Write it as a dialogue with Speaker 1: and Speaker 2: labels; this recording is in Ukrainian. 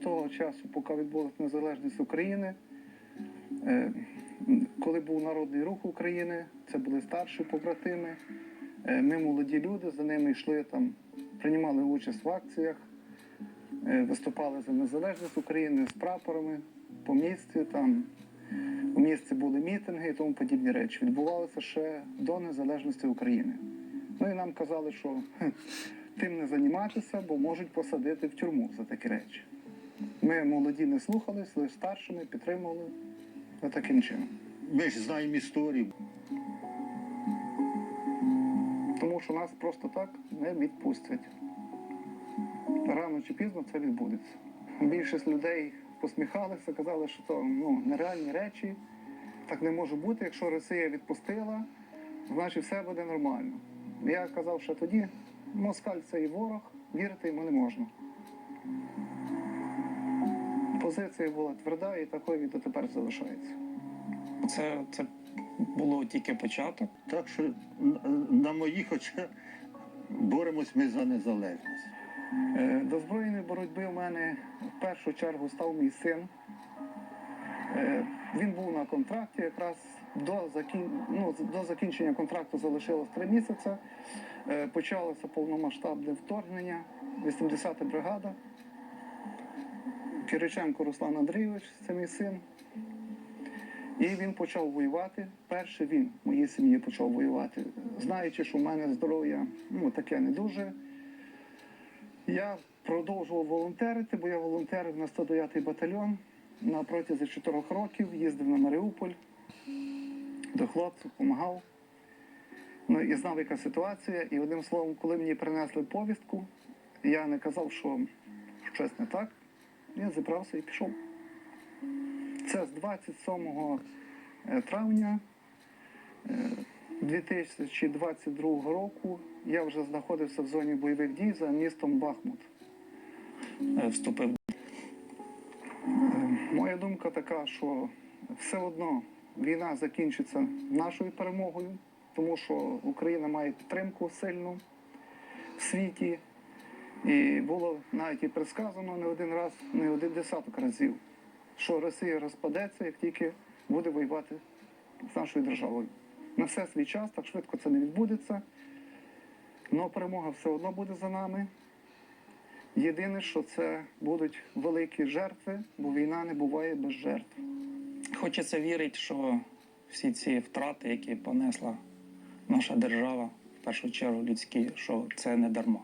Speaker 1: того часу, поки відбулася незалежність України, е, коли був Народний рух України, це були старші побратими. Е, Ми молоді люди, за ними йшли там, приймали участь в акціях, е, виступали за незалежність України з прапорами по місті. Там у місті були мітинги і тому подібні речі. Відбувалося ще до незалежності України. Ну і нам казали, що тим не займатися, бо можуть посадити в тюрму за такі речі. Ми молоді не слухались, лише старшими підтримували таким чином.
Speaker 2: Ми ж знаємо історію.
Speaker 1: Тому що нас просто так не відпустять. Рано чи пізно це відбудеться. Більшість людей посміхалися, казали, що то ну, нереальні речі. Так не може бути. Якщо Росія відпустила, значить все буде нормально. Я казав, що тоді москаль це і ворог, вірити йому не можна. Позиція була тверда і такою дотепер залишається.
Speaker 3: Це, це було тільки початок.
Speaker 2: Так що на- на моїх очах боремось ми за незалежність.
Speaker 1: Е, До збройної боротьби в мене в першу чергу став мій син. Е, Він був на контракті якраз до, закін... ну, до закінчення контракту залишилось три місяці. Е, Почалося повномасштабне вторгнення, 80-та бригада. Кириченко Руслан Андрійович, це мій син. І він почав воювати. Перший він в моїй сім'ї почав воювати. Знаючи, що в мене здоров'я ну, таке не дуже. Я продовжував волонтерити, бо я волонтерив на 109-й батальйон на протязі 4 років, їздив на Маріуполь, до хлопців, допомагав. Ну і знав, яка ситуація. І одним словом, коли мені принесли повістку, я не казав, що щось не так. Я зібрався і пішов. Це з 27 травня е, 2022 року я вже знаходився в зоні бойових дій за містом Бахмут.
Speaker 3: Е, Вступив
Speaker 1: Е, Моя думка така, що все одно війна закінчиться нашою перемогою, тому що Україна має підтримку сильну в світі. І було навіть і предсказано не один раз, не один десяток разів, що Росія розпадеться, як тільки буде воювати з нашою державою. На все свій час, так швидко це не відбудеться. Але перемога все одно буде за нами. Єдине, що це будуть великі жертви, бо війна не буває без жертв.
Speaker 3: Хочеться вірити, що всі ці втрати, які понесла наша держава, в першу чергу людські, що це не дарма.